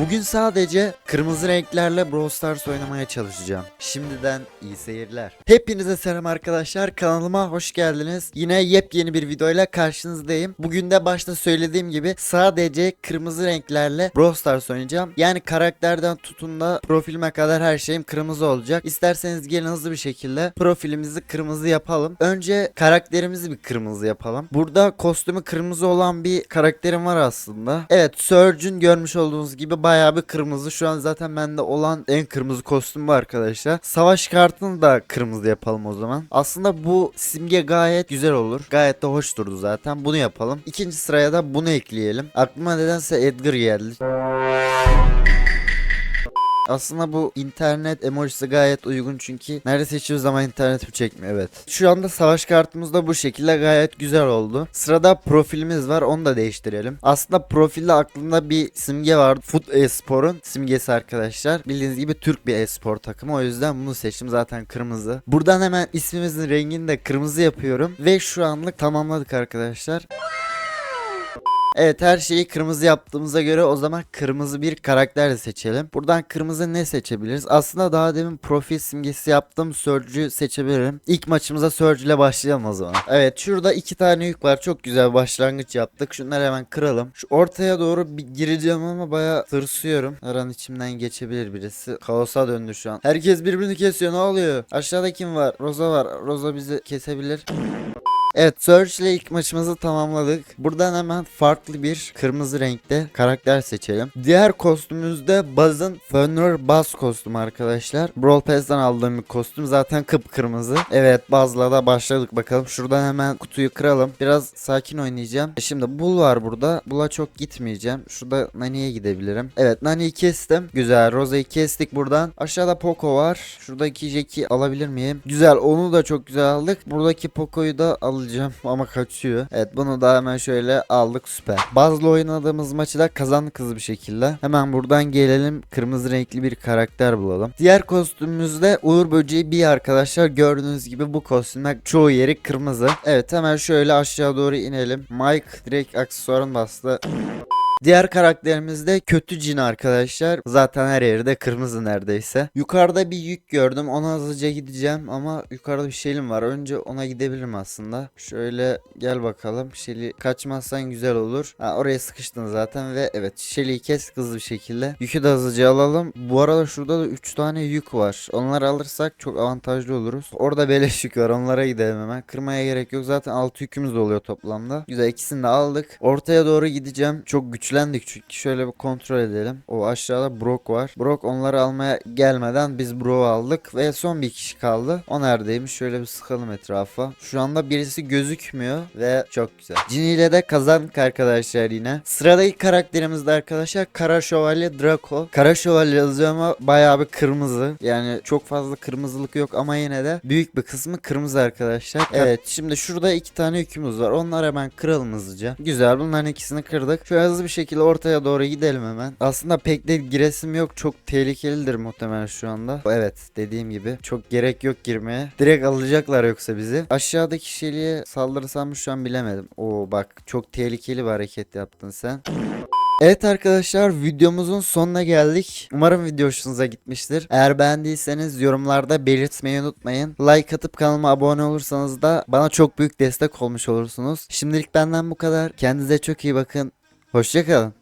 Bugün sadece kırmızı renklerle Brawl Stars oynamaya çalışacağım. Şimdiden iyi seyirler. Hepinize selam arkadaşlar. Kanalıma hoş geldiniz. Yine yepyeni bir videoyla karşınızdayım. Bugün de başta söylediğim gibi sadece kırmızı renklerle Brawl Stars oynayacağım. Yani karakterden tutun da profilime kadar her şeyim kırmızı olacak. İsterseniz gelin hızlı bir şekilde profilimizi kırmızı yapalım. Önce karakterimizi bir kırmızı yapalım. Burada kostümü kırmızı olan bir karakterim var aslında. Evet Surge'ün görmüş olduğunuz gibi bayağı bir kırmızı. Şu an zaten bende olan en kırmızı kostüm bu arkadaşlar. Savaş kartını da kırmızı yapalım o zaman. Aslında bu simge gayet güzel olur. Gayet de hoş durdu zaten. Bunu yapalım. İkinci sıraya da bunu ekleyelim. Aklıma nedense Edgar geldi. Aslında bu internet emojisi gayet uygun çünkü neredeyse hiçbir zaman internetim çekmiyor evet. Şu anda savaş kartımız da bu şekilde gayet güzel oldu. Sırada profilimiz var onu da değiştirelim. Aslında profilde aklımda bir simge vardı. Foot Espor'un simgesi arkadaşlar. Bildiğiniz gibi Türk bir espor takımı o yüzden bunu seçtim zaten kırmızı. Buradan hemen ismimizin rengini de kırmızı yapıyorum. Ve şu anlık tamamladık arkadaşlar. Evet her şeyi kırmızı yaptığımıza göre o zaman kırmızı bir karakter de seçelim. Buradan kırmızı ne seçebiliriz? Aslında daha demin profil simgesi yaptım. Surge'ü seçebilirim. İlk maçımıza Surge ile başlayalım o zaman. Evet şurada iki tane yük var. Çok güzel başlangıç yaptık. Şunları hemen kıralım. Şu ortaya doğru bir gireceğim ama baya tırsıyorum. Her an içimden geçebilir birisi. Kaosa döndü şu an. Herkes birbirini kesiyor ne oluyor? Aşağıda kim var? Rosa var. Rosa bizi kesebilir. Evet Surge ile ilk maçımızı tamamladık. Buradan hemen farklı bir kırmızı renkte karakter seçelim. Diğer kostümümüzde Buzz'ın Fenrir Buzz kostümü arkadaşlar. Brawl Pass'tan aldığım bir kostüm zaten kıpkırmızı. Evet Buzz'la da başladık bakalım. Şuradan hemen kutuyu kıralım. Biraz sakin oynayacağım. E Şimdi Bull var burada. Bull'a çok gitmeyeceğim. Şurada Nani'ye gidebilirim. Evet Nani'yi kestim. Güzel. Rosa'yı kestik buradan. Aşağıda Poco var. Şuradaki Jack'i alabilir miyim? Güzel. Onu da çok güzel aldık. Buradaki Poco'yu da alacağım ama kaçıyor. Evet bunu da hemen şöyle aldık süper. Buzz'la oynadığımız maçı da kazandık hızlı bir şekilde. Hemen buradan gelelim kırmızı renkli bir karakter bulalım. Diğer kostümümüzde Uğur Böceği bir arkadaşlar gördüğünüz gibi bu kostümler çoğu yeri kırmızı. Evet hemen şöyle aşağı doğru inelim. Mike direkt aksesuarın bastı. Diğer karakterimiz de kötü cin arkadaşlar. Zaten her yerde kırmızı neredeyse. Yukarıda bir yük gördüm. Ona hızlıca gideceğim ama yukarıda bir şeyim var. Önce ona gidebilirim aslında. Şöyle gel bakalım. Şeli kaçmazsan güzel olur. Ha, oraya sıkıştın zaten ve evet Şeli'yi kes hızlı bir şekilde. Yükü de hızlıca alalım. Bu arada şurada da 3 tane yük var. Onları alırsak çok avantajlı oluruz. Orada beleş yük var. Onlara gidelim hemen. Kırmaya gerek yok. Zaten 6 yükümüz de oluyor toplamda. Güzel ikisini de aldık. Ortaya doğru gideceğim. Çok güçlendik çünkü şöyle bir kontrol edelim. O aşağıda Brock var. Brock onları almaya gelmeden biz Brock'u aldık ve son bir kişi kaldı. O neredeymiş? Şöyle bir sıkalım etrafa. Şu anda birisi gözükmüyor ve çok güzel. Ginny ile de kazandık arkadaşlar yine. Sıradaki karakterimiz de arkadaşlar Kara Şövalye Draco. Kara Şövalye yazıyor ama bayağı bir kırmızı. Yani çok fazla kırmızılık yok ama yine de büyük bir kısmı kırmızı arkadaşlar. Evet şimdi şurada iki tane yükümüz var. Onları hemen kıralım hızlıca. Güzel bunların ikisini kırdık. Şöyle hızlı bir şekilde ortaya doğru gidelim hemen. Aslında pek de giresim yok. Çok tehlikelidir muhtemelen şu anda. Evet dediğim gibi çok gerek yok girmeye. Direkt alacaklar yoksa bizi. Aşağıdaki şeliğe saldırırsam mı şu an bilemedim. Oo bak çok tehlikeli bir hareket yaptın sen. Evet arkadaşlar videomuzun sonuna geldik. Umarım video hoşunuza gitmiştir. Eğer beğendiyseniz yorumlarda belirtmeyi unutmayın. Like atıp kanalıma abone olursanız da bana çok büyük destek olmuş olursunuz. Şimdilik benden bu kadar. Kendinize çok iyi bakın. Hoşçakalın.